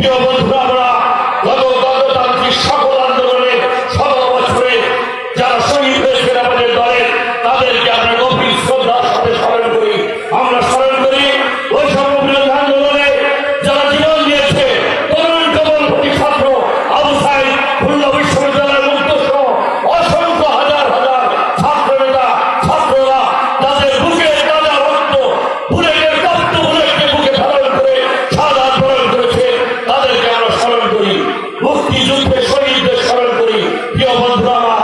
Yo, Ramzan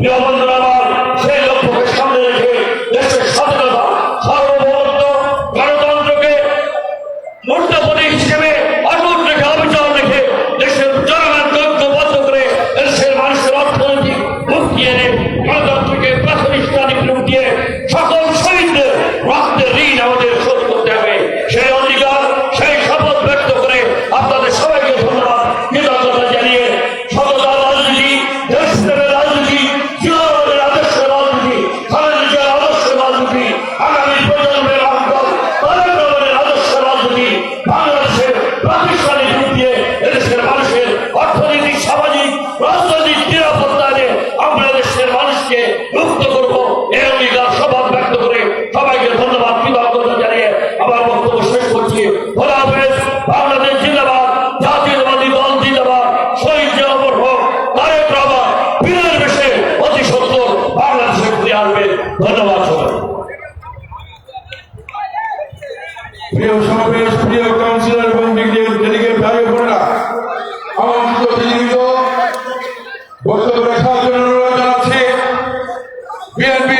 No bro. বিনয়ের বেশে অতি সত্তর বাংলাদেশে ঘুরে আসবে। ধন্যবাদ সবাই। প্রিয় সমাবেশ, প্রিয় কাউন্সিলর এবং ডেলিগেট ভাই বোনেরা আমন্ত্রিত বিজেপিত বক্তব্য রাখার জন্য অনুরোধ জানাচ্ছি। বিএনপি